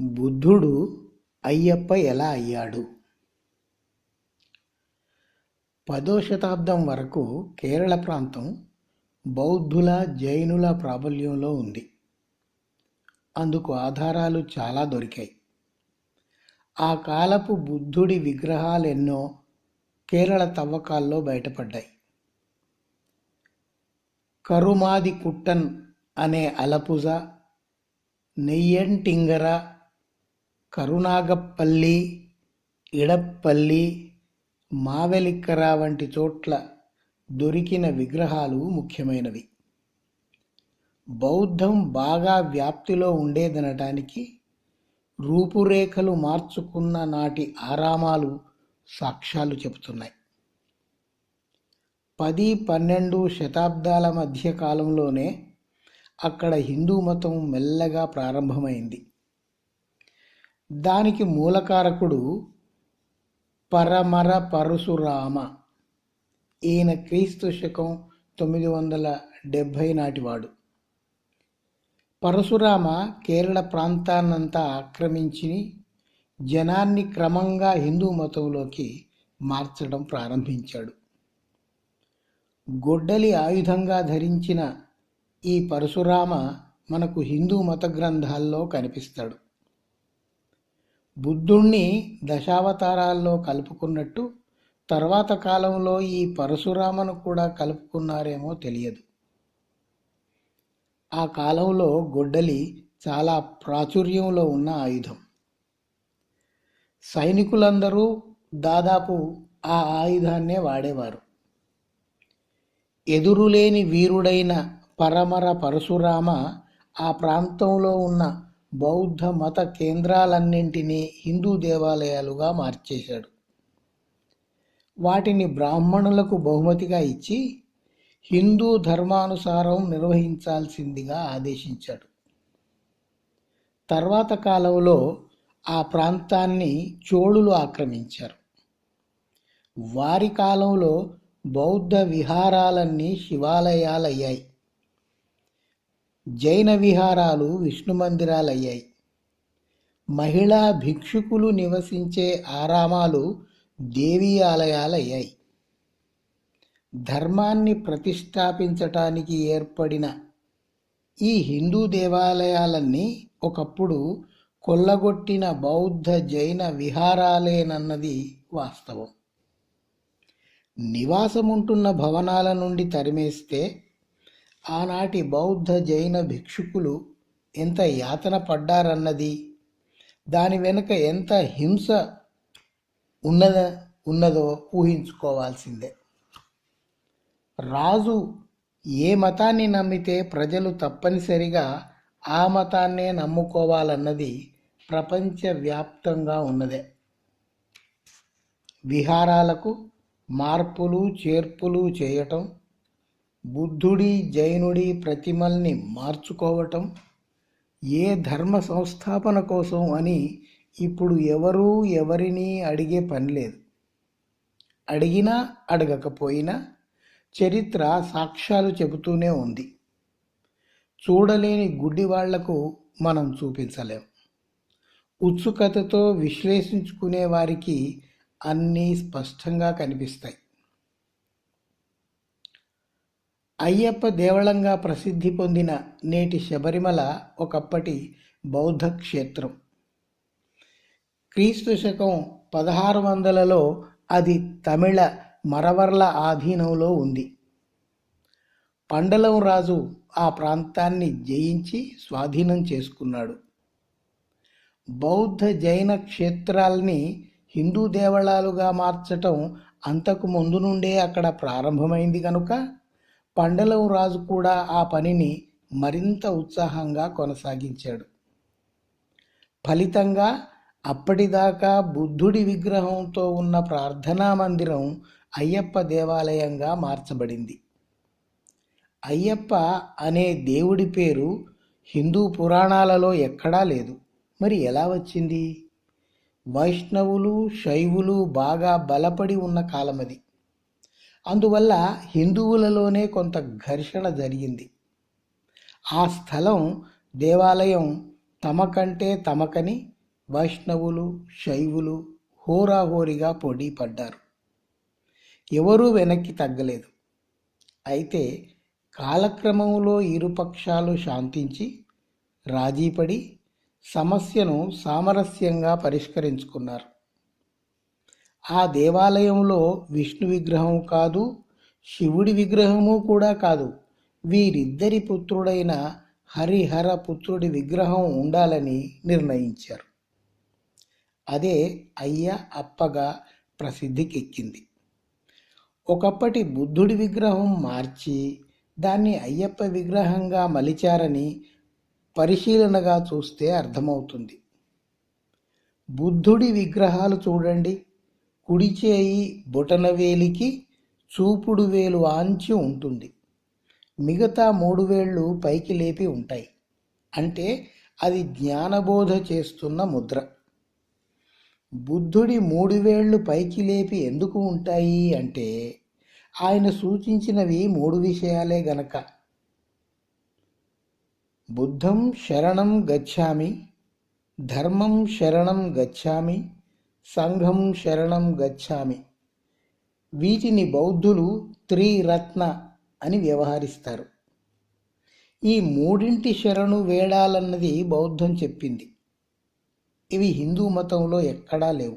బుద్ధుడు అయ్యప్ప ఎలా అయ్యాడు? పదో శతాబ్దం వరకు కేరళ ప్రాంతం బౌద్ధుల జైనుల ప్రాబల్యంలో ఉంది. అందుకు ఆధారాలు చాలా దొరికాయి. ఆ కాలపు బుద్ధుడి విగ్రహాలెన్నో కేరళ తవ్వకాల్లో బయటపడ్డాయి. కరుమాది కుట్టన్ అనే అలపుజ నెయ్యంటింగర కరునాగపల్లి ఇడప్పల్లి మావెలిక్కర వంటి చోట్ల దొరికిన విగ్రహాలు ముఖ్యమైనవి. బౌద్ధం బాగా వ్యాప్తిలో ఉండేదనటానికి రూపురేఖలు మార్చుకున్న నాటి ఆరామాలు సాక్ష్యాలు చెబుతున్నాయి. పది పన్నెండు శతాబ్దాల మధ్య కాలంలోనే అక్కడ హిందూ మతం మెల్లగా ప్రారంభమైంది. దానికి మూలకారకుడు పరమర పరశురామ. ఈయన క్రీస్తు శకం తొమ్మిది వందల డెబ్భై నాటివాడు పరశురామ కేరళ ప్రాంతాన్నంతా ఆక్రమించి జనాన్ని క్రమంగా హిందూ మతంలోకి మార్చడం ప్రారంభించాడు. గొడ్డలి ఆయుధంగా ధరించిన ఈ పరశురామ మనకు హిందూ మత గ్రంథాల్లో కనిపిస్తాడు. బుద్ధుణ్ణి దశావతారాల్లో కలుపుకున్నట్టు తర్వాత కాలంలో ఈ పరశురామను కూడా కలుపుకున్నారేమో తెలియదు. ఆ కాలంలో గొడ్డలి చాలా ప్రాచుర్యంలో ఉన్న ఆయుధం. సైనికులందరూ దాదాపు ఆ ఆయుధాన్నే వాడేవారు. ఎదురులేని వీరుడైన పరమర పరశురామ ఆ ప్రాంతంలో ఉన్న బౌద్ధ మత కేంద్రాలన్నింటినీ హిందూ దేవాలయాలుగా మార్చేశాడు. వాటిని బ్రాహ్మణులకు బహుమతిగా ఇచ్చి హిందూ ధర్మానుసారం నిర్వహించాల్సిందిగా ఆదేశించాడు. తర్వాత కాలంలో ఆ ప్రాంతాన్ని చోళులు ఆక్రమించారు. వారి కాలంలో బౌద్ధ విహారాలన్నీ శివాలయాలయ్యాయి. జైన విహారాలు విష్ణు మందిరాలయ్యాయి. మహిళా భిక్షుకులు నివసించే ఆరామాలు దేవీ ఆలయాలయ్యాయి. ధర్మాన్ని ప్రతిష్టాపించటానికి ఏర్పడిన ఈ హిందూ దేవాలయాలన్నీ ఒకప్పుడు కొల్లగొట్టిన బౌద్ధ జైన విహారాలేనన్నది వాస్తవం. నివాసముంటున్న భవనాల నుండి తరిమేస్తే ఆనాటి బౌద్ధ జైన భిక్షుకులు ఎంత యాతన పడ్డారన్నది దాని వెనుక ఎంత హింస ఉన్నద ఉన్నదో ఊహించుకోవాల్సిందే. రాజు ఏ మతాన్ని నమ్మితే ప్రజలు తప్పనిసరిగా ఆ మతాన్నే నమ్ముకోవాలన్నది ప్రపంచవ్యాప్తంగా ఉన్నదే. విహారాలకు మార్పులు చేర్పులు చేయటం బుద్ధుడి జైనుడి ప్రతిమల్ని మార్చుకోవటం ఏ ధర్మ సంస్థాపన కోసం అని ఇప్పుడు ఎవరూ ఎవరిని అడిగే పని లేదు. అడిగినా అడగకపోయినా చరిత్ర సాక్ష్యాలు చెబుతూనే ఉంది. చూడలేని గుడ్డి వాళ్ళకు మనం చూపించలేం. ఉత్సుకతతో విశ్లేషించుకునే వారికి అన్నీ స్పష్టంగా కనిపిస్తాయి. అయ్యప్ప దేవళంగా ప్రసిద్ధి పొందిన నేటి శబరిమల ఒకప్పటి బౌద్ధ క్షేత్రం. క్రీస్తు శకం పదహారు వందలలో అది తమిళ మరవర్ల ఆధీనంలో ఉంది. పండలం రాజు ఆ ప్రాంతాన్ని జయించి స్వాధీనం చేసుకున్నాడు. బౌద్ధ జైన క్షేత్రాల్ని హిందూ దేవళాలుగా మార్చటం అంతకు ముందు నుండే అక్కడ ప్రారంభమైంది కనుక పండలవు రాజు కూడా ఆ పనిని మరింత ఉత్సాహంగా కొనసాగించాడు. ఫలితంగా అప్పటిదాకా బుద్ధుడి విగ్రహంతో ఉన్న ప్రార్థనా మందిరం అయ్యప్ప దేవాలయంగా మార్చబడింది. అయ్యప్ప అనే దేవుడి పేరు హిందూ పురాణాలలో ఎక్కడా లేదు. మరి ఎలా వచ్చింది? వైష్ణవులు శైవులు బాగా బలపడి ఉన్న కాలమది. అందువల్ల హిందువులలోనే కొంత ఘర్షణ జరిగింది. ఆ స్థలం దేవాలయం తమకంటే తమకని వైష్ణవులు శైవులు హోరాహోరిగా పొడిపడ్డారు. ఎవరూ వెనక్కి తగ్గలేదు. అయితే కాలక్రమంలో ఇరుపక్షాలు శాంతించి రాజీపడి సమస్యను సామరస్యంగా పరిష్కరించుకున్నారు. ఆ దేవాలయంలో విష్ణు విగ్రహం కాదు శివుడి విగ్రహము కూడా కాదు. వీరిద్దరి పుత్రుడైన హరిహర పుత్రుడి విగ్రహం ఉండాలని నిర్ణయించారు. అదే అయ్య అప్పగా ప్రసిద్ధికెక్కింది. ఒకప్పటి బుద్ధుడి విగ్రహం మార్చి దాన్ని అయ్యప్ప విగ్రహంగా మలిచారని పరిశీలనగా చూస్తే అర్థమవుతుంది. బుద్ధుడి విగ్రహాలు చూడండి. కుడిచేయి బొటనవేలికి చూపుడు వేలు ఆంచి ఉంటుంది. మిగతా మూడు వేళ్ళు పైకి లేపి ఉంటాయి. అంటే అది జ్ఞానబోధ చేస్తున్న ముద్ర. బుద్ధుడి మూడు వేళ్ళు పైకి లేపి ఎందుకు ఉంటాయి అంటే ఆయన సూచించినవి మూడు విషయాలే గనక. బుద్ధం శరణం గచ్చామి ధర్మం శరణం గచ్చామి సంఘం శరణం గచ్చామి. వీటిని బౌద్ధులు త్రిరత్న అని వ్యవహరిస్తారు. ఈ మూడింటి శరణు వేడాలన్నది బౌద్ధం చెప్పింది. ఇవి హిందూ మతంలో ఎక్కడా లేవు.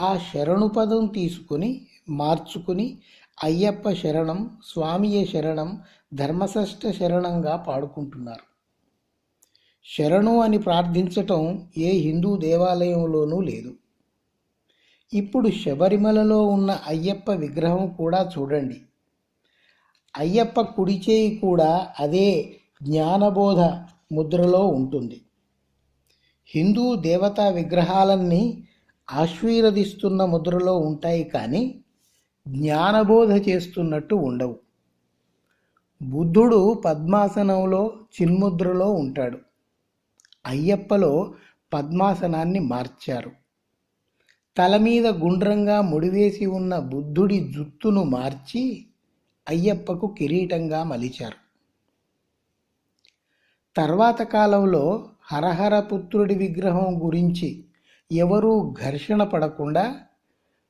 ఆ శరణు పదం తీసుకుని మార్చుకుని అయ్యప్ప శరణం స్వామియ శరణం ధర్మషష్ఠ శరణంగా పాడుకుంటున్నారు. శరణు అని ప్రార్థించటం ఏ హిందూ దేవాలయంలోనూ లేదు. ఇప్పుడు శబరిమలలో ఉన్న అయ్యప్ప విగ్రహం కూడా చూడండి. అయ్యప్ప కుడి చేయి కూడా అదే జ్ఞానబోధ ముద్రలో ఉంటుంది. హిందూ దేవతా విగ్రహాలన్నీ ఆశీర్వదిస్తున్న ముద్రలో ఉంటాయి కానీ జ్ఞానబోధ చేస్తున్నట్టు ఉండవు. బుద్ధుడు పద్మాసనంలో చిన్ముద్రలో ఉంటాడు. అయ్యప్పలో పద్మాసనాన్ని మార్చారు. తల మీద గుండ్రంగా ముడివేసి ఉన్న బుద్ధుడి జుత్తును మార్చి అయ్యప్పకు కిరీటంగా మలిచారు. తర్వాత కాలంలో హరహర పుత్రుడి విగ్రహం గురించి ఎవరూ ఘర్షణ పడకుండా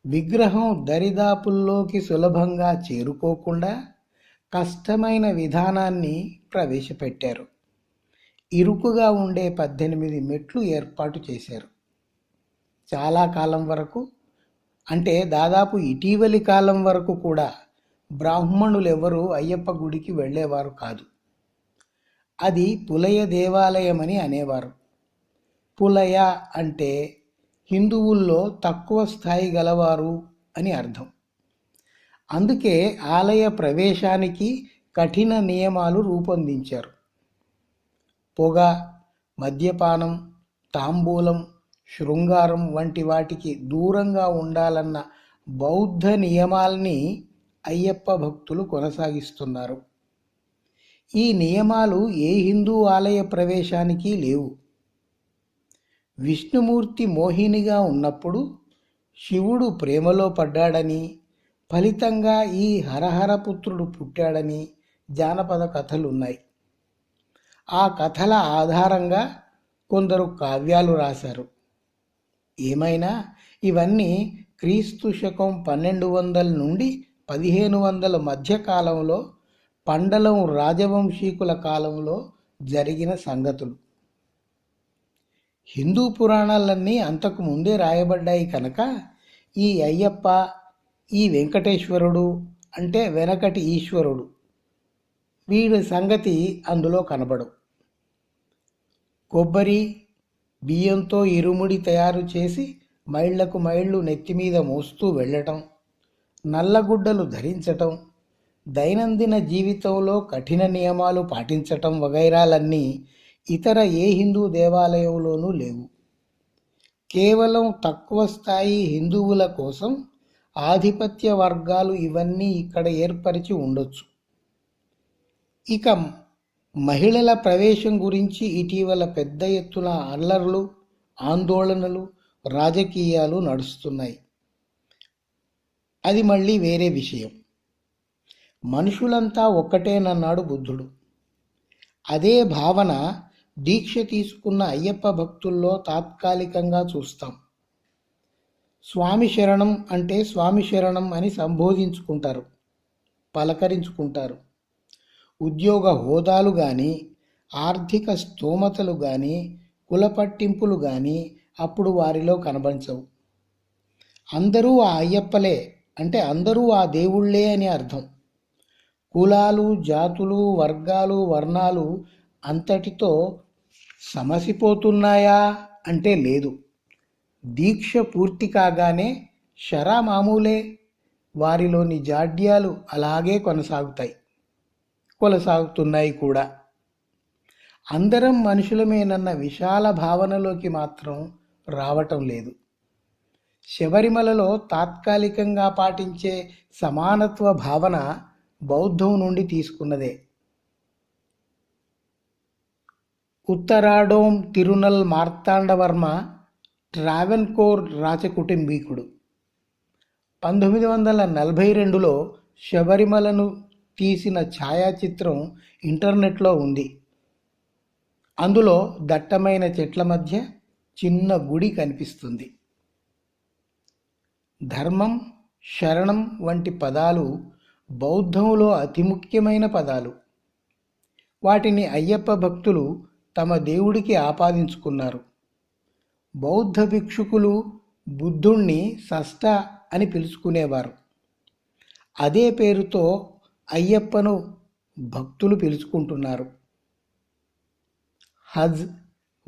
విగ్రహం దరిదాపుల్లోకి సులభంగా చేరుకోకుండా కష్టమైన విధానాన్ని ప్రవేశపెట్టారు. ఇరుకుగా ఉండే పద్దెనిమిది మెట్లు ఏర్పాటు చేశారు. చాలా కాలం వరకు అంటే దాదాపు ఇటీవలి కాలం వరకు కూడా బ్రాహ్మణులు ఎవరు అయ్యప్ప గుడికి వెళ్ళేవారు కాదు. అది పులయ దేవాలయమని అనేవారు. పులయ అంటే హిందువుల్లో తక్కువ స్థాయి గలవారు అని అర్థం. అందుకే ఆలయ ప్రవేశానికి కఠిన నియమాలు రూపొందించారు. పొగ మద్యపానం తాంబూలం శృంగారం వంటి వాటికి దూరంగా ఉండాలన్న బౌద్ధ నియమాల్ని అయ్యప్ప భక్తులు కొనసాగిస్తున్నారు. ఈ నియమాలు ఏ హిందూ ఆలయ ప్రవేశానికి లేవు. విష్ణుమూర్తి మోహినిగా ఉన్నప్పుడు శివుడు ప్రేమలో పడ్డాడని ఫలితంగా ఈ హరహరపుత్రుడు పుట్టాడని జానపద కథలున్నాయి. ఆ కథల ఆధారంగా కొందరు కావ్యాలు రాశారు. ఏమైనా? ఇవన్నీ క్రీస్తు శకం పన్నెండు వందల నుండి పదిహేను వందల మధ్య కాలంలో పండలం రాజవంశీకుల కాలంలో జరిగిన సంగతులు. హిందూ పురాణాలన్నీ అంతకు ముందే రాయబడ్డాయి కనుక ఈ అయ్యప్ప ఈ వెంకటేశ్వరుడు అంటే వెనకటి ఈశ్వరుడు వీడి సంగతి అందులో కనబడవు. కొబ్బరి బియ్యంతో ఇరుముడి తయారు చేసి మైళ్ళకు మైళ్ళు నెత్తిమీద మోస్తూ వెళ్ళటం నల్లగుడ్డలు ధరించటం దైనందిన జీవితంలో కఠిన నియమాలు పాటించటం వగైరాలన్నీ ఇతర ఏ హిందూ దేవాలయంలోనూ లేవు. కేవలం తక్కువ స్థాయి హిందువుల కోసం ఆధిపత్య వర్గాలు ఇవన్నీ ఇక్కడ ఏర్పరిచి ఉండొచ్చు. ఇక మహిళల ప్రవేశం గురించి ఇటీవల పెద్ద ఎత్తున అల్లర్లు ఆందోళనలు రాజకీయాలు నడుస్తున్నాయి. అది మళ్ళీ వేరే విషయం. మనుషులంతా ఒక్కటేనన్నాడు బుద్ధుడు. అదే భావన దీక్ష తీసుకున్న అయ్యప్ప భక్తుల్లో తాత్కాలికంగా చూస్తాం. స్వామి శరణం అంటే స్వామి శరణం అని సంబోధించుకుంటారు పలకరించుకుంటారు. ఉద్యోగ హోదాలు కానీ ఆర్థిక స్తోమతలు కానీ కుల పట్టింపులు కానీ అప్పుడు వారిలో కనబడచవు. అందరూ ఆ అయ్యప్పలే అంటే అందరూ ఆ దేవుళ్ళే అని అర్థం. కులాలు జాతులు వర్గాలు వర్ణాలు అంతటితో సమసిపోతున్నాయా అంటే లేదు. దీక్ష పూర్తి కాగానే షరా మామూలే. వారిలోని జాడ్యాలు అలాగే కొనసాగుతాయి. కొనసాగుతున్నాయి కూడా. అందరం మనుషులమేనన్న విశాల భావనలోకి మాత్రం రావటం లేదు. శబరిమలలో తాత్కాలికంగా పాటించే సమానత్వ భావన బౌద్ధం నుండి తీసుకున్నదే. ఉత్తరాడోం తిరునల్ మార్తాండవర్మ ట్రావెన్కోర్ రాజకుటుంబీకుడు. పంతొమ్మిది వందల నలభై రెండులో శబరిమలను తీసిన ఛాయాచిత్రం ఇంటర్నెట్లో ఉంది. అందులో దట్టమైన చెట్ల మధ్య చిన్న గుడి కనిపిస్తుంది. ధర్మం శరణం వంటి పదాలు బౌద్ధంలో అతి ముఖ్యమైన పదాలు. వాటిని అయ్యప్ప భక్తులు తమ దేవుడికి ఆపాదించుకున్నారు. బౌద్ధ భిక్షుకులు బుద్ధుణ్ణి సష్ట అని పిలుచుకునేవారు. అదే పేరుతో అయ్యప్పను భక్తులు పిలుచుకుంటున్నారు. హజ్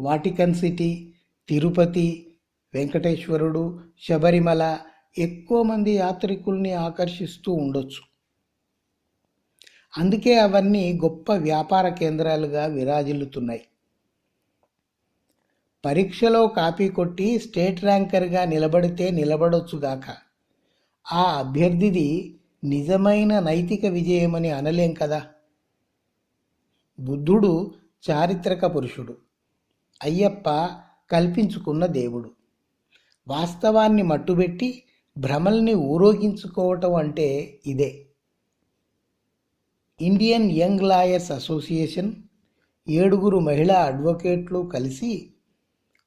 వాటికన్ సిటీ తిరుపతి వెంకటేశ్వరుడు శబరిమల ఎక్కువ మంది యాత్రికుల్ని ఆకర్షిస్తూ ఉండొచ్చు. అందుకే అవన్నీ గొప్ప వ్యాపార కేంద్రాలుగా విరాజిల్లుతున్నాయి. పరీక్షలో కాపీ కొట్టి స్టేట్ ర్యాంకర్గా నిలబడితే నిలబడొచ్చుగాక ఆ అభ్యర్థిది నిజమైన నైతిక విజయమని అనలేం కదా? బుద్ధుడు చారిత్రక పురుషుడు. అయ్యప్ప కల్పించుకున్న దేవుడు. వాస్తవాన్ని మట్టుబెట్టి భ్రమల్ని ఊరోగించుకోవటం అంటే ఇదే. ఇండియన్ యంగ్ లాయర్స్ అసోసియేషన్ ఏడుగురు మహిళా అడ్వకేట్లు కలిసి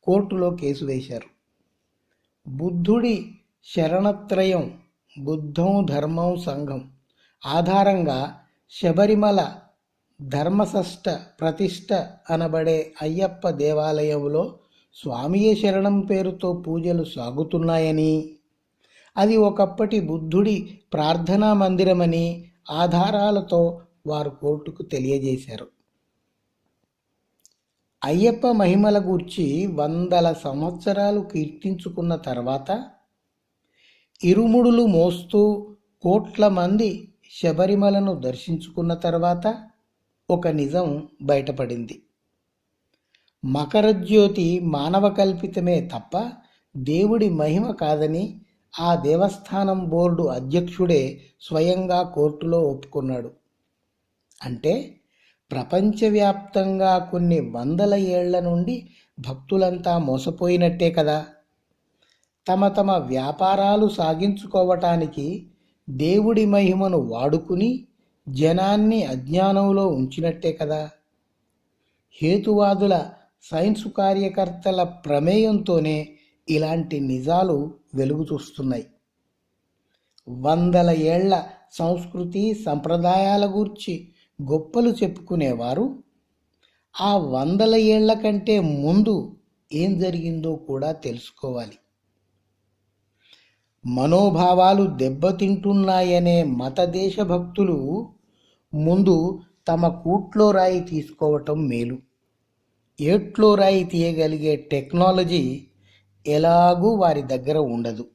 కోర్టులో కేసు వేశారు. బుద్ధుడి శరణత్రయం బుద్ధం ధర్మం సంఘం. ఆధారంగా శబరిమల ధర్మసష్ట ప్రతిష్ట అనబడే అయ్యప్ప దేవాలయంలో స్వామియే శరణం పేరుతో పూజలు సాగుతున్నాయని అది ఒకప్పటి బుద్ధుడి ప్రార్థనా మందిరమని ఆధారాలతో వారు కోర్టుకు తెలియజేశారు. అయ్యప్ప మహిమల గూర్చి వందల సంవత్సరాలు కీర్తించుకున్న తర్వాత ఇరుముడులు మోస్తూ కోట్ల మంది శబరిమలను దర్శించుకున్న తర్వాత ఒక నిజం బయటపడింది. మకరజ్యోతి మానవ కల్పితమే తప్ప దేవుడి మహిమ కాదని ఆ దేవస్థానం బోర్డు అధ్యక్షుడే స్వయంగా కోర్టులో ఒప్పుకున్నాడు. అంటే ప్రపంచవ్యాప్తంగా కొన్ని వందల ఏళ్ళ నుండి భక్తులంతా మోసపోయినట్టే కదా? తమ తమ వ్యాపారాలు సాగించుకోవటానికి దేవుడి మహిమను వాడుకుని జనాన్ని అజ్ఞానంలో ఉంచినట్టే కదా. హేతువాదుల సైన్స్ కార్యకర్తల ప్రమేయంతోనే ఇలాంటి నిజాలు వెలుగు చూస్తున్నాయి. వందల ఏళ్ళ సంస్కృతి సంప్రదాయాల గూర్చి గొప్పలు చెప్పుకునేవారు. ఆ వందల ఏళ్ళ కంటే ముందు ఏం జరిగిందో కూడా తెలుసుకోవాలి. మనోభావాలు దెబ్బతింటున్నాయనే మత దేశభక్తులు ముందు తమ కూట్లో రాయి తీసుకోవటం మేలు. ఏట్లో రాయి తీయగలిగే టెక్నాలజీ ఎలాగూ వారి దగ్గర ఉండదు.